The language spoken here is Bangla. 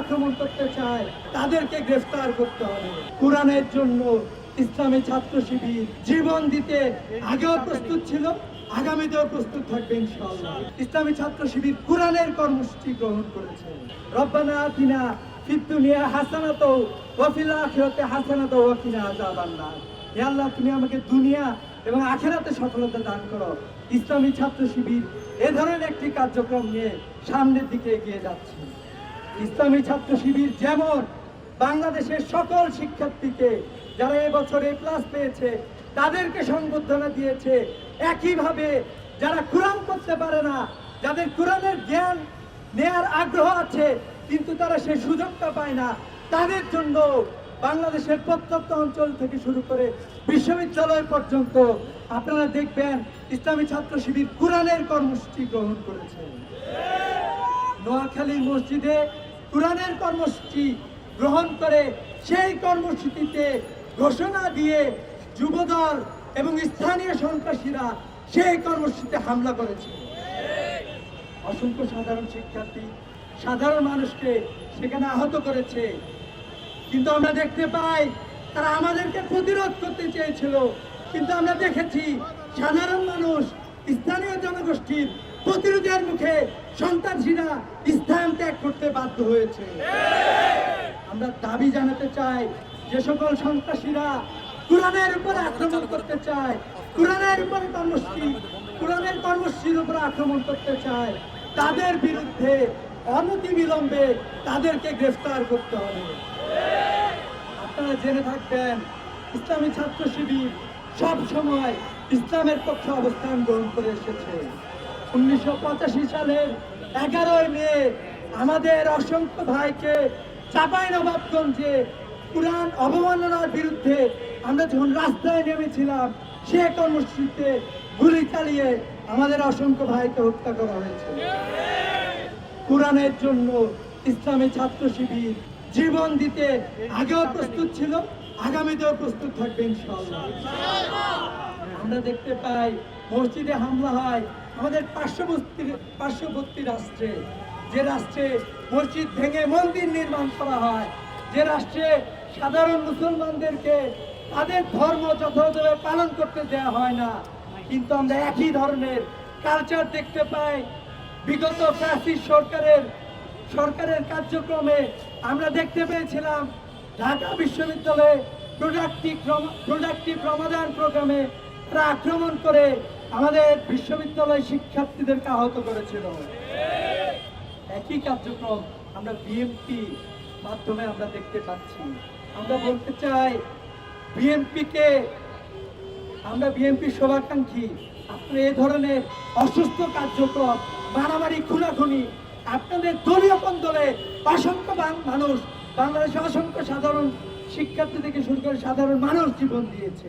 আক্রমণ করতে চায়, তাদেরকে গ্রেফতার করতে হবে। কোরআনের জন্য ছাত্র শিবির জীবন দিতে আগেও প্রস্তুত ছিল, আগামীতেও প্রস্তুত থাকবে ইনশাআল্লাহ। ইসলামী ছাত্র শিবির কোরআনের কর্মসূচি গ্রহণ করেছে। রব্বানা আতিনা হে আল্লাহ, তুমি আমাকে দুনিয়া এবং আখেরাতে সফলতা দান করো। ইসলামী ছাত্র শিবির এ ধরনের একটি কার্যক্রম নিয়ে সামনের দিকে এগিয়ে যাচ্ছে। ইসলামী ছাত্র শিবির যেমন বাংলাদেশের সকল শিক্ষার্থীকে যারা এবছর এ প্লাস পেয়েছে, তাদেরকে সংবর্ধনা দিয়েছে। একইভাবে যারা কোরআন করতে পারে না, যাদের কোরআনের জ্ঞান নেয়ার আগ্রহ আছে, কিন্তু তারা সেই সুযোগটা পায় না, তাদের জন্য বাংলাদেশের প্রত্যন্ত অঞ্চল থেকে শুরু করে বিশ্ববিদ্যালয় পর্যন্ত আপনারা দেখবেন ইসলামী ছাত্র শিবির কোরআনের কর্মসূচি গ্রহণ করেছে। নোয়াখালী মসজিদে কোরআনের কর্মসূচি গ্রহণ করে সেই কর্মসূচিতে ঘোষণা দিয়ে যুবদল এবং স্থানীয় সন্ত্রাসীরা সেই কর্মসূচিতে হামলা করেছে। অসংখ্য সাধারণ শিক্ষার্থী, সাধারণ মানুষকে সেখানে আহত করেছে। কিন্তু আমরা দেখতে পাই, তারা আমাদেরকে প্রতিরোধ করতে চেয়েছিল। কিন্তু আমরা দেখেছি, সাধারণ মানুষ, স্থানীয় জনগোষ্ঠীর প্রতিরোধের মুখে সন্ত্রাসীরা স্থান ত্যাগ করতে বাধ্য হয়েছে। আমরা দাবি জানাতে চাই, যে সকল সন্ত্রাসীরা কোরআনের উপর আক্রমণ করতে চায়, কোরআনের উপর কর্মসূচি, কোরআনের কর্মসূচির উপর আক্রমণ করতে চায়, তাদের বিরুদ্ধে অনতি বিলম্বে তাদেরকে গ্রেফতার করতে হবে। আপনারা জেনে থাকবেন, ইসলামী ছাত্র শিবির সব সময় ইসলামের পক্ষে অবস্থান গ্রহণ করে এসেছে। উনিশশো পঁচাশি সালের এগারোই মে আমাদের অসংখ্য ভাইকে চাপাই নবাবগঞ্জে কোরআন অবমাননার বিরুদ্ধে আমরা যখন রাস্তায় নেমেছিলাম, সে কর্মসূচিতে গুলি চালিয়ে আমাদের অসংখ্য ভাইকে হত্যা করা হয়েছে। কোরআনের জন্য ইসলামী ছাত্র শিবির জীবন দিতে আগেও প্রস্তুত ছিল, আগামীতেও প্রস্তুত থাকবে ইনশাআল্লাহ। আমরা দেখতে পাই মসজিদে হামলা হয় আমাদের পার্শ্ববর্তী পার্শ্ববর্তী রাষ্ট্রে। যে রাষ্ট্রে মসজিদ ভেঙে মন্দির নির্মাণ করা হয়, যে রাষ্ট্রে সাধারণ মুসলমানদেরকে তাদের ধর্ম যথাযথভাবে পালন করতে দেওয়া হয় না, কিন্তু আমরা একই ধরনের কালচার দেখতে পাই। বিগত ফ্যাসিস্ট সরকারের সরকারের কার্যক্রমে আমরা দেখতে পেয়েছিলাম ঢাকা বিশ্ববিদ্যালয়ে প্রোডাক্টিভ প্রোডাক্টিভ রমাদান প্রোগ্রামে তারা আক্রমণ করে আমাদের বিশ্ববিদ্যালয় শিক্ষার্থীদেরকে আহত করেছিল। একই কার্যক্রম আমরা বিএমপি মাধ্যমে আমরা দেখতে পাচ্ছি। আমরা বলতে চাই বিএমপিকে আমরা বিএনপি শোভাকাঙ্ক্ষী, আপনি এ ধরনের অসুস্থ কার্যক্রম, মারামারি, খুনাখুনি, আপনাদের দলীয় দলে অসংখ্য মানুষ, বাংলাদেশে অসংখ্য সাধারণ শিক্ষার্থী থেকে শুরু করে সাধারণ মানুষ জীবন দিয়েছে।